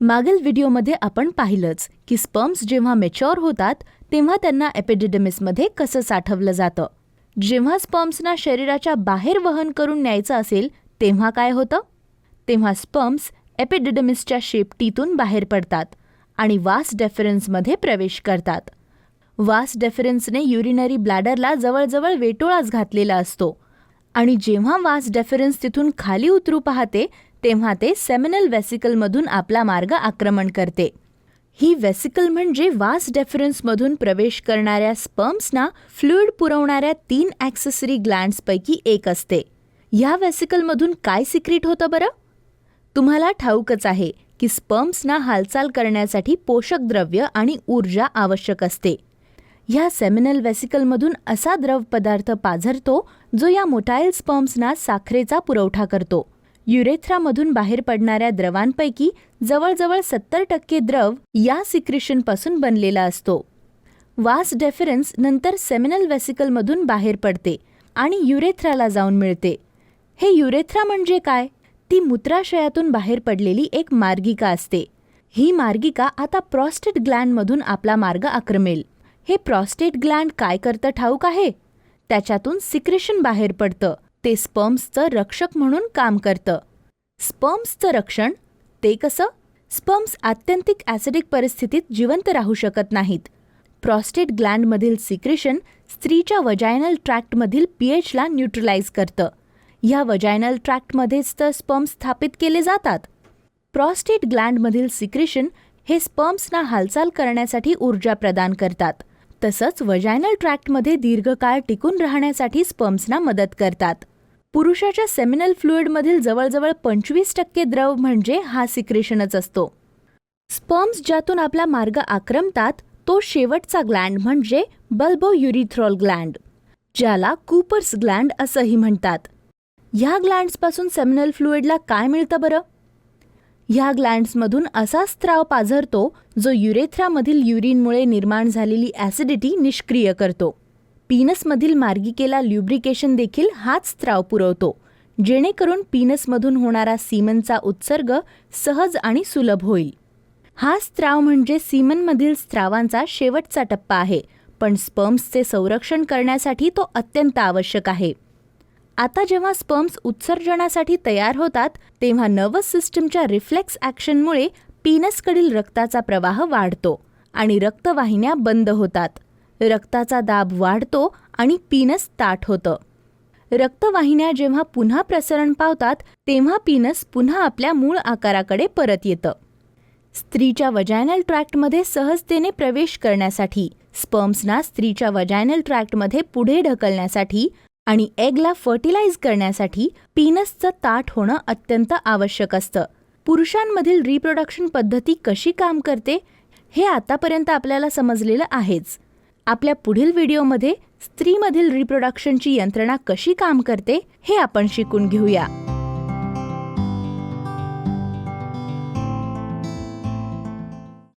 मागील व्हिडिओमध्ये आपण पाहिलंच की स्पर्म्स जेव्हा मेच्युअर होतात तेव्हा त्यांना एपिडिडमिसमध्ये कसं साठवलं जातं. जेव्हा स्पर्म्सना शरीराच्या बाहेर वहन करून न्यायचं असेल तेव्हा काय होतं? तेव्हा स्पर्म्स एपिडिडमिसच्या शेपटीतून बाहेर पडतात आणि वास डेफरन्समध्ये प्रवेश करतात. वास डेफरन्सने युरिनरी ब्लॅडरला जवळजवळ वेटोळाच घातलेला असतो. आणि जेव्हा वास डेफरन्स तिथून खाली उतरू पाहते तेव्हा ते सेमिनल वेसिकलमधून आपला मार्ग आक्रमण करते. ही वेसिकल म्हणजे वास डेफरन्समधून प्रवेश करणाऱ्या स्पर्म्सना फ्लुइड पुरवणाऱ्या तीन ॲक्सेसरी ग्लँड्सपैकी एक असते. ह्या वेसिकलमधून काय सिक्रीट होतं बरं? तुम्हाला ठाऊकच आहे की स्पर्म्सना हालचाल करण्यासाठी पोषक द्रव्य आणि ऊर्जा आवश्यक असते. ह्या सेमिनल वेसिकलमधून असा द्रव पदार्थ पाझरतो जो या मोटाईल स्पर्म्सना साखरेचा पुरवठा करतो. युरेथ्रामधून बाहेर पडणाऱ्या द्रवांपैकी जवळजवळ सत्तर टक्के द्रव या सिक्रिशनपासून बनलेला असतो. वास डेफरन्स नंतर सेमिनल वेसिकलमधून बाहेर पडते आणि युरेथ्राला जाऊन मिळते. हे युरेथ्रा म्हणजे काय? ती मूत्राशयातून बाहेर पडलेली एक मार्गिका असते. ही मार्गिका आता प्रॉस्टेट ग्लँडमधून आपला मार्ग आक्रमेल. हे प्रॉस्टेट ग्लँड काय करतं ठाऊक आहे? त्याच्यातून सिक्रेशन बाहेर पडतं. ते स्पर्म्सचं रक्षक म्हणून काम करतं. स्पर्म्सचं रक्षण ते कसं? स्पर्म्स आत्यंतिक ॲसिडिक परिस्थितीत जिवंत राहू शकत नाहीत. प्रॉस्टेट ग्लँडमधील सिक्रेशन स्त्रीच्या वजायनल ट्रॅक्टमधील पीएचला न्यूट्रलाइज करतं. ह्या वजायनल ट्रॅक्टमध्येच तर स्पर्म्स स्थापित केले जातात. प्रॉस्टेट ग्लँडमधील सिक्रेशन हे स्पर्म्सना हालचाल करण्यासाठी ऊर्जा प्रदान करतात. तसंच वजायनल ट्रॅक्टमध्ये दीर्घकाळ टिकून राहण्यासाठी स्पर्म्सना मदत करतात. पुरुषाच्या सेमिनल फ्लुइडमधील जवळजवळ पंचवीस टक्के द्रव म्हणजे हा सिक्रेशनच असतो. स्पर्म्स ज्यातून आपला मार्ग आक्रमतात तो शेवटचा ग्लँड म्हणजे बल्बो युरिथ्रॉल ग्लँड ज्याला कूपर्स ग्लँड असंही म्हणतात. ह्या ग्लँड्सपासून सेमिनल फ्लुइडला काय मिळतं बरं? ह्या ग्लँड्समधून असा स्त्राव पाझरतो जो युरेथ्रामधील युरिनमुळे निर्माण झालेली ॲसिडिटी निष्क्रिय करतो. पीनसमधील मार्गिकेला ल्युब्रिकेशन देखील हाच स्त्राव पुरवतो जेणेकरून पीनसमधून होणारा सीमनचा उत्सर्ग सहज आणि सुलभ होईल. हा स्त्राव म्हणजे सीमनमधील स्त्रावांचा शेवटचा टप्पा आहे पण स्पर्म्सचे संरक्षण करण्यासाठी तो अत्यंत आवश्यक आहे. आता जेव्हा स्पर्म्स उत्सर्जनासाठी तयार होतात तेव्हा नर्वस सिस्टमच्या रिफ्लेक्स ॲक्शनमुळे पीनसकडील रक्ताचा प्रवाह वाढतो आणि रक्तवाहिन्या बंद होतात. रक्ताचा दाब वाढतो आणि पीनस ताठ होतं. रक्तवाहिन्या जेव्हा पुन्हा प्रसरण पावतात तेव्हा पीनस पुन्हा आपल्या मूळ आकाराकडे परत येतं. स्त्रीच्या वजायनल ट्रॅक्टमध्ये सहजतेने प्रवेश करण्यासाठी स्पर्म्सना स्त्रीच्या वजायनल ट्रॅक्टमध्ये पुढे ढकलण्यासाठी आणि एगला फर्टिलाइज करण्यासाठी पीनसचं ताट होणं अत्यंत आवश्यक असतं. पुरुषांमधील रिप्रोडक्शन पद्धती कशी काम करते हे आतापर्यंत आपल्याला समजलेलं आहेच. आपल्या पुढील व्हिडिओमध्ये स्त्रीमधील रिप्रोडक्शनची यंत्रणा कशी काम करते हे आपण शिकून घेऊया.